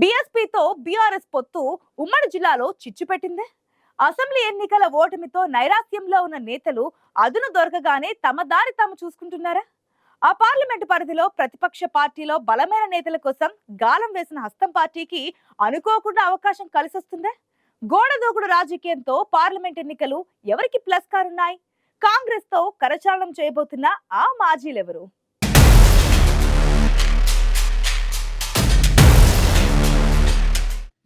బీఎస్పీతో BRS పొత్తు ఉమ్మడి జిల్లాలో చిచ్చు పెట్టిందే. అసెంబ్లీ ఎన్నికల ఓటమితో నైరాస్యంలో ఉన్న నేతలు అదును దొరకగానే తమ దారి తాము చూసుకుంటున్నారా? ఆ పార్లమెంటు పరిధిలో ప్రతిపక్ష పార్టీలో బలమైన నేతల కోసం గాలం వేసిన హస్తం పార్టీకి అనుకోకుండా అవకాశం కలిసొస్తుందా? గోడ దూకుడు రాజకీయంతో పార్లమెంట్ ఎన్నికలు ఎవరికి ప్లస్ కానున్నాయి? కాంగ్రెస్తో కరచాలనం చేయబోతున్న ఆ మాజీలెవరు?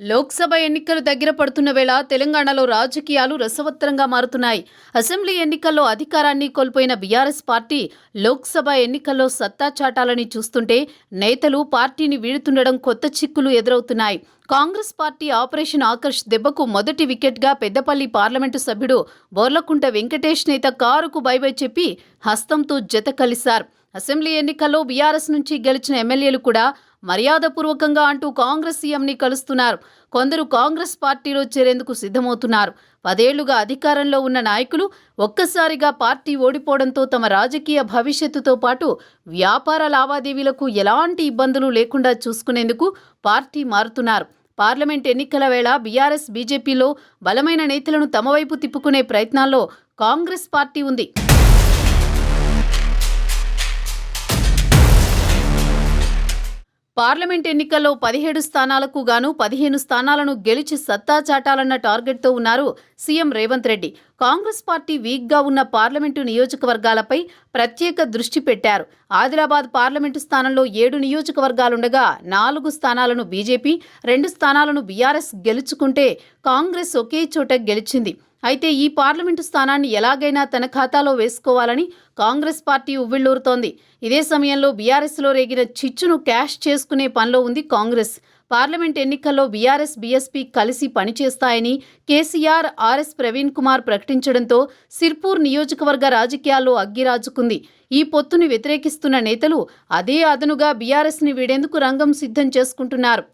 లోక్సభ ఎన్నికలు దగ్గర పడుతున్న వేళ తెలంగాణలో రాజకీయాలు రసవత్తరంగా మారుతున్నాయి. అసెంబ్లీ ఎన్నికల్లో అధికారాన్ని కోల్పోయిన బీఆర్ఎస్ పార్టీ లోక్సభ ఎన్నికల్లో సత్తా చాటాలని చూస్తుంటే నేతలు పార్టీని వీడుతుండడం కొత్త చిక్కులు ఎదురవుతున్నాయి. కాంగ్రెస్ పార్టీ ఆపరేషన్ ఆకర్ష్ దెబ్బకు మొదటి వికెట్గా పెద్దపల్లి పార్లమెంటు సభ్యుడు బోర్లకుంట వెంకటేష్ నేత కారుకు బైబై చెప్పి హస్తంతో జత కలిశారు. అసెంబ్లీ ఎన్నికల్లో బీఆర్ఎస్ నుంచి గెలిచిన ఎమ్మెల్యేలు కూడా మర్యాదపూర్వకంగా అంటూ కాంగ్రెస్ సీఎంని కలుస్తున్నారు. కొందరు కాంగ్రెస్ పార్టీలో చేరేందుకు సిద్ధమవుతున్నారు. పదేళ్ళుగా అధికారంలో ఉన్న నాయకులు ఒక్కసారిగా పార్టీ ఓడిపోవడంతో తమ రాజకీయ భవిష్యత్తుతో పాటు వ్యాపార లావాదేవీలకు ఎలాంటి ఇబ్బందులు లేకుండా చూసుకునేందుకు పార్టీ మారుతున్నారు. పార్లమెంట్ ఎన్నికల వేళ బీఆర్ఎస్ బీజేపీలో బలమైన నేతలను తమ వైపు తిప్పుకునే ప్రయత్నాల్లో కాంగ్రెస్ పార్టీ ఉంది. పార్లమెంట్ ఎన్నికల్లో పదిహేడు స్థానాలకు గాను పదిహేను స్థానాలను గెలిచి సత్తా చాటాలన్న టార్గెట్తో ఉన్నారు CM Revanth Reddy. Congress party వీక్గా ఉన్న పార్లమెంటు నియోజకవర్గాలపై ప్రత్యేక దృష్టి పెట్టారు. ఆదిలాబాద్ పార్లమెంటు స్థానంలో ఏడు నియోజకవర్గాలుండగా నాలుగు స్థానాలను బీజేపీ రెండు స్థానాలను బీఆర్ఎస్ గెలుచుకుంటే కాంగ్రెస్ ఒకే చోట గెలిచింది. అయితే ఈ పార్లమెంటు స్థానాన్ని ఎలాగైనా తన ఖాతాలో వేసుకోవాలని కాంగ్రెస్ పార్టీ ఉవ్విళ్ళూరుతోంది ఇదే సమయంలో బీఆర్ఎస్లో రేగిన చిచ్చును క్యాష్ చేసుకునే పనిలో ఉంది కాంగ్రెస్. పార్లమెంట్ ఎన్నికల్లో బీఆర్ఎస్ బీఎస్పీ కలిసి పనిచేస్తాయని కేసీఆర్ ఆర్ఎస్ ప్రవీణ్ కుమార్ ప్రకటించడంతో సిర్పూర్ నియోజకవర్గ రాజకీయాల్లో అగ్గిరాజుకుంది. ఈ పొత్తుని వ్యతిరేకిస్తున్న నేతలు అదే అదనుగా బీఆర్ఎస్ని వీడేందుకు రంగం సిద్ధం చేసుకుంటున్నారు?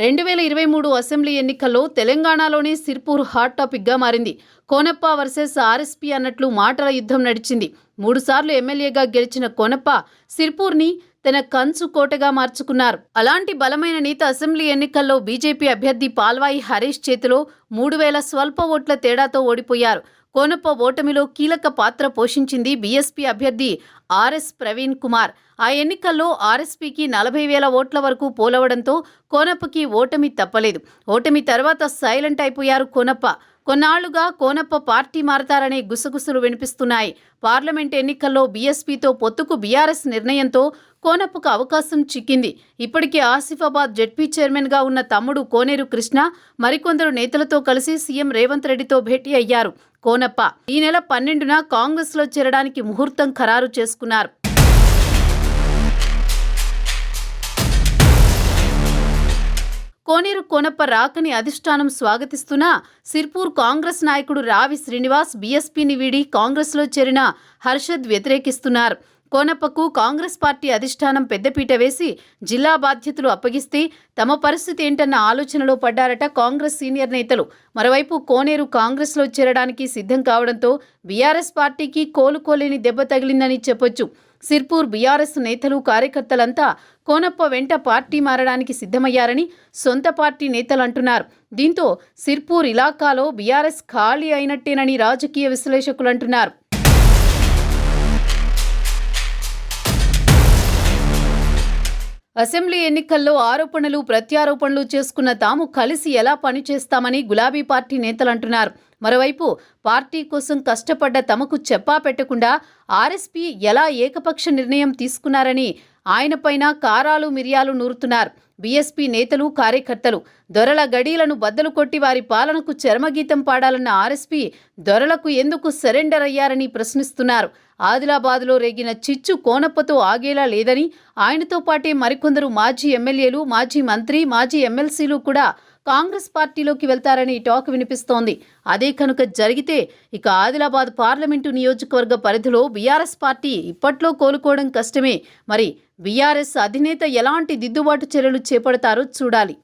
రెండు వేల ఇరవై మూడు అసెంబ్లీ ఎన్నికల్లో తెలంగాణలోని సిర్పూర్ హాట్ టాపిక్గా మారింది. కోనప్ప వర్సెస్ ఆర్ఎస్పీ అన్నట్లు మాటల యుద్ధం నడిచింది. మూడుసార్లు ఎమ్మెల్యేగా గెలిచిన కోనప్ప సిర్పూర్ని తన కంచు కోటగా మార్చుకున్నారు. అలాంటి బలమైన నేత అసెంబ్లీ ఎన్నికల్లో బీజేపీ అభ్యర్థి పాల్వాయి హరీష్ చేతిలో మూడు వేల స్వల్ప ఓట్ల తేడాతో ఓడిపోయారు. కోనప్ప ఓటమిలో కీలక పాత్ర పోషించింది బీఎస్పీ అభ్యర్థి ఆర్ఎస్ ప్రవీణ్ కుమార్. ఆ ఎన్నికల్లో ఆర్ఎస్పీకి నలభై వేల ఓట్ల వరకు పోలవడంతో కోనప్పకి ఓటమి తప్పలేదు. ఓటమి తర్వాత సైలెంట్ అయిపోయారు కోనప్ప. కొన్నాళ్ళుగా కోనప్ప పార్టీ మారతారనే గుసగుసలు వినిపిస్తున్నాయి. పార్లమెంట్ ఎన్నికల్లో బీఎస్పీతో పొత్తుకు బీఆర్ఎస్ నిర్ణయంతో కోనప్పకు అవకాశం చిక్కింది. ఇప్పటికే ఆసిఫాబాద్ జెడ్పీ చైర్మన్గా ఉన్న తమ్ముడు కోనేరు కృష్ణ మరికొందరు నేతలతో కలిసి సీఎం రేవంత్ రెడ్డితో భేటీ అయ్యారు. కోనప్ప ఈ నెల పన్నెండున కాంగ్రెస్లో చేరడానికి ముహూర్తం ఖరారు చేసుకున్నారు. కోనేరు కోనప్ప రాకని అధిష్టానం స్వాగతిస్తున్నా సిర్పూర్ కాంగ్రెస్ నాయకుడు రావి శ్రీనివాస్ బీఎస్పీని వీడి కాంగ్రెస్లో చేరిన హర్షద్ వ్యతిరేకిస్తున్నారు. కోనప్పకు కాంగ్రెస్ పార్టీ అధిష్టానం పెద్దపీట వేసి జిల్లా బాధ్యతలు అప్పగిస్తే తమ పరిస్థితి ఏంటన్న ఆలోచనలో పడ్డారట కాంగ్రెస్ సీనియర్ నేతలు. మరోవైపు కోనేరు కాంగ్రెస్లో చేరడానికి సిద్ధం కావడంతో బీఆర్ఎస్ పార్టీకి కోలుకోలేని దెబ్బ తగిలిందని చెప్పొచ్చు. సిర్పూర్ బీఆర్ఎస్ నేతలు కార్యకర్తలంతా కోనప్ప వెంట పార్టీ మారడానికి సిద్ధమయ్యారని సొంత పార్టీ నేతలు అంటున్నారు. దీంతో సిర్పూర్ ఇలాకాలో బీఆర్ఎస్ ఖాళీ అయినట్టేనని రాజకీయ విశ్లేషకులు అంటున్నారు. అసెంబ్లీ ఎన్నికల్లో ఆరోపణలు ప్రత్యారోపణలు చేసుకున్న తాము కలిసి ఎలా పనిచేస్తామని గులాబీ పార్టీ నేతలు అంటున్నారు. మరోవైపు పార్టీ కోసం కష్టపడ్డ తమకు చెప్పా పెట్టకుండా ఆర్ఎస్పీ ఎలా ఏకపక్ష నిర్ణయం తీసుకున్నారని ఆయనపైన కారాలు మిరియాలు నూరుతున్నారు. బీఎస్పీ నేతలు కార్యకర్తలు దొరల గడీలను బద్దలు కొట్టి వారి పాలనకు చర్మగీతం పాడాలన్న ఆర్ఎస్పీ దొరలకు ఎందుకు సరెండర్ అయ్యారని ప్రశ్నిస్తున్నారు. ఆదిలాబాద్లో రేగిన చిచ్చు కోనప్పతో ఆగేలా లేదని ఆయనతో పాటే మరికొందరు మాజీ ఎమ్మెల్యేలు మాజీ మంత్రి మాజీ ఎమ్మెల్సీలు కూడా కాంగ్రెస్ పార్టీలోకి వెళ్తారని టాక్ వినిపిస్తోంది. అదే కనుక జరిగితే ఇక ఆదిలాబాద్ పార్లమెంటు నియోజకవర్గ పరిధిలో బీఆర్ఎస్ పార్టీ ఇప్పట్లో కోలుకోవడం కష్టమే. మరి బీఆర్ఎస్ అధినేత ఎలాంటి దిద్దుబాటు చర్యలు చేపడతారో చూడాలి.